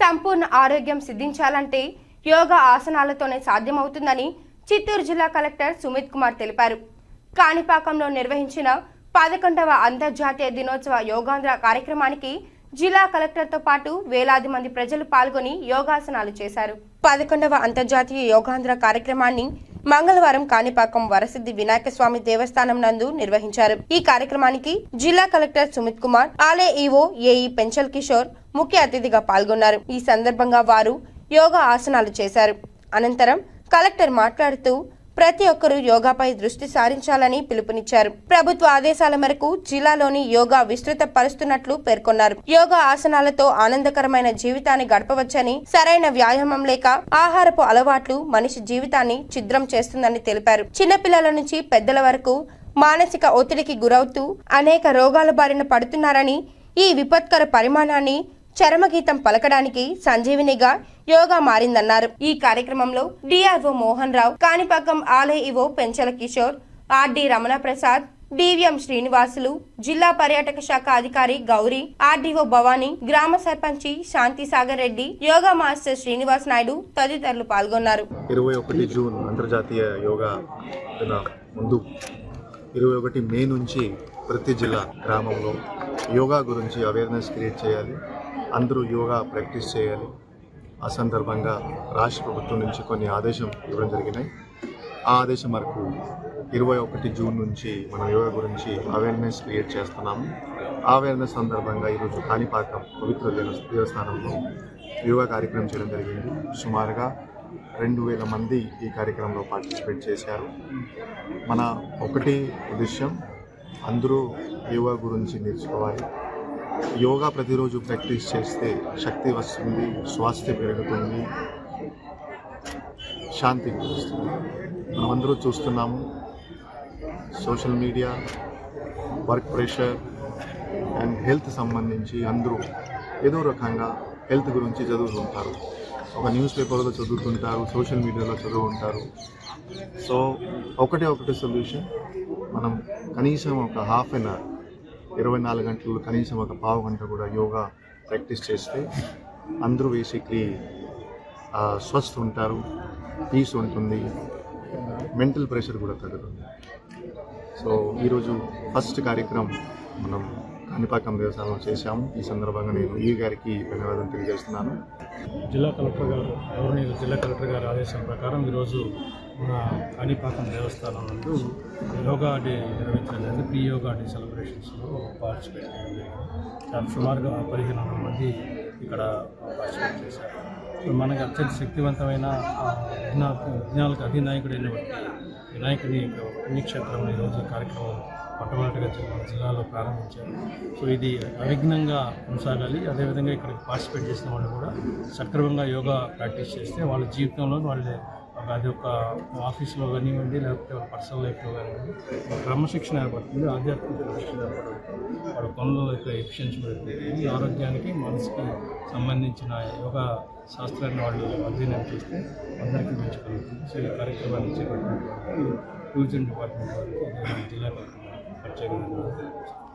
సంపూర్ణ ఆరోగ్యం సిద్ధించాలంటే యోగా ఆసనాలతోనే సాధ్యమవుతుందని చిత్తూరు జిల్లా కలెక్టర్ సుమిత్ కుమార్ తెలిపారు. కాణిపాకంలో నిర్వహించిన పదకొండవ అంతర్జాతీయ దినోత్సవ యోగాంధ్ర కార్యక్రమానికి జిల్లా కలెక్టర్తో పాటు వేలాది మంది ప్రజలు పాల్గొని యోగాసనాలు చేశారు. పదకొండవ అంతర్జాతీయ యోగాంధ్ర కార్యక్రమాన్ని మంగళవారం కాణిపాకం వరసిద్ధి వినాయక స్వామి దేవస్థానం నందు నిర్వహించారు. ఈ కార్యక్రమానికి జిల్లా కలెక్టర్ సుమిత్ కుమార్ ఆలయ ఈవో ఏఈ పెంచల్ కిషోర్ ముఖ్య అతిథిగా పాల్గొన్నారు. ఈ సందర్భంగా వారు యోగా ఆసనాలు చేశారు. అనంతరం కలెక్టర్ మాట్లాడుతూ ప్రతి ఒక్కరూ యోగాపై దృష్టి సారించాలని పిలుపునిచ్చారు. ప్రభుత్వ ఆదేశాల మేరకు జిల్లాలోని యోగా విస్తృత పరుస్తున్నట్లు పేర్కొన్నారు. యోగా ఆసనాలతో ఆనందకరమైన జీవితాన్ని గడపవచ్చని సరైన వ్యాయామం లేక ఆహారపు అలవాట్లు మనిషి జీవితాన్ని ఛిద్రం చేస్తుందని తెలిపారు. చిన్నపిల్లల నుంచి పెద్దల వరకు మానసిక ఒత్తిడికి గురవుతూ అనేక రోగాల బారిన పడుతున్నారని ఈ విపత్కర పరిమాణాన్ని చరమగీతం పలకడానికి సంజీవినిగా యోగా మారిందన్నారు. ఈ కార్యక్రమంలో డిఆర్ఓ మోహన్ రావు కాణిపాకం ఆలయ EO Penchala Kishore RD Ramana Prasad DVM Srinivasulu జిల్లా పర్యాటక శాఖ అధికారి గౌరీ ఆర్డీఓ భవానీ గ్రామ సర్పంచి శాంతి సాగర్ రెడ్డి యోగా మాస్టర్ శ్రీనివాస్ నాయుడు తదితరులు పాల్గొన్నారు. ఇరవై ఒకటి జూన్ అంతర్జాతీయ యోగా ముందు ఇరవై ఒకటి మే నుంచి ప్రతి జిల్లా గ్రామంలో యోగా గురించి అవేర్నెస్ క్రియేట్ చేయాలి. అందరూ యోగా ప్రాక్టీస్ చేయాలి. ఆ సందర్భంగా రాష్ట్ర ప్రభుత్వం నుంచి కొన్ని ఆదేశం ఇవ్వడం జరిగినాయి. ఆ ఆదేశం వరకు ఇరవై ఒకటి జూన్ నుంచి మనం యోగా గురించి అవేర్నెస్ క్రియేట్ చేస్తున్నాము. ఆ అవేర్నెస్ సందర్భంగా ఈరోజు కాణిపాకం పవిత్ర దేవ- దేవస్థానంలో యోగా కార్యక్రమం చేయడం జరిగింది. సుమారుగా రెండు వేల మంది ఈ కార్యక్రమంలో పార్టిసిపేట్ చేశారు. మన ఒకటి ఉద్దేశ్యం అందరూ యోగా గురించి నేర్చుకోవాలి. యోగా ప్రతిరోజు ప్రాక్టీస్ చేస్తే శక్తి వస్తుంది స్వాస్థ్యం పెరుగుతుంది శాంతి వస్తుంది. మనమందరూ చూస్తున్నాము. Social media work pressure and health సంబంధించి అందరూ ఏదో రకంగా హెల్త్ గురించి చదువుతుంటారు. ఒక న్యూస్ పేపర్లో చదువుతుంటారు సోషల్ మీడియాలో చదువుతుంటారు. సో ఒకటే ఒకటి సొల్యూషన్. మనం కనీసం ఒక హాఫ్ అన్ అవర్ ఇరవై నాలుగు గంటలు కనీసం ఒక పావు గంట కూడా యోగా ప్రాక్టీస్ చేస్తే అందరూ బేసిక్లీ స్వస్థ ఉంటారు పీస్ ఉంటుంది మెంటల్ ప్రెషర్ కూడా తగ్గుతుంది. సో ఈరోజు ఫస్ట్ కార్యక్రమం మనం కాణిపాకం వ్యవసాయం చేశాము. ఈ సందర్భంగా నేను ఈ గారికి ధన్యవాదాలు తెలియజేస్తున్నాను. జిల్లా కలెక్టర్ గారు గౌరవనీయులు జిల్లా కలెక్టర్ గారి ఆదేశం ప్రకారం ఈరోజు మన కాణిపాకం దేవస్థానం నందు యోగా డే నిర్వహించడం ప్రీ యోగా డే సెలబ్రేషన్స్లో పార్టిసిపేట్ చేయడం జరిగింది. చాలా సుమారుగా పదిహేను వందల మంది ఇక్కడ పార్టిసిపేట్ చేశారు. మనకి అత్యంత శక్తివంతమైన విజ్ఞానాలకు అధినాయకుడైనటువంటి వినాయకుని యొక్క పుణ్యక్షేత్రంలో ఈరోజు కార్యక్రమం మొట్టమొదటిగా జిల్లా జిల్లాలో ప్రారంభించారు. సో ఇది అవిఘ్నంగా కొనసాగాలి. అదేవిధంగా ఇక్కడ పార్టిసిపేట్ చేసిన వాళ్ళు కూడా సక్రమంగా యోగా ప్రాక్టీస్ చేస్తే వాళ్ళ జీవితంలో వాళ్ళ అది ఒక ఆఫీస్లో కానివ్వండి లేకపోతే వాళ్ళ పర్సనల్ లైఫ్లో కానివ్వండి క్రమశిక్షణ ఏర్పడుతుంది. ఆధ్యాత్మిక క్రమశిక్షణ ఏర్పడుతుంది. వాళ్ళ పనుల యొక్క ఎఫిషియన్సీ పెరుగుతుంది. ఇది ఆరోగ్యానికి మనసుకి సంబంధించిన యోగా శాస్త్రాన్ని వాళ్ళు అధ్యయనం చేస్తే అందరికీ మంచి కలుగుతుంది సో ఈ కార్యక్రమాన్ని చేపట్టినటువంటి టూరిజం డిపార్ట్మెంట్ వారికి జిల్లా కలెక్టర్ ప్రత్యేకంగా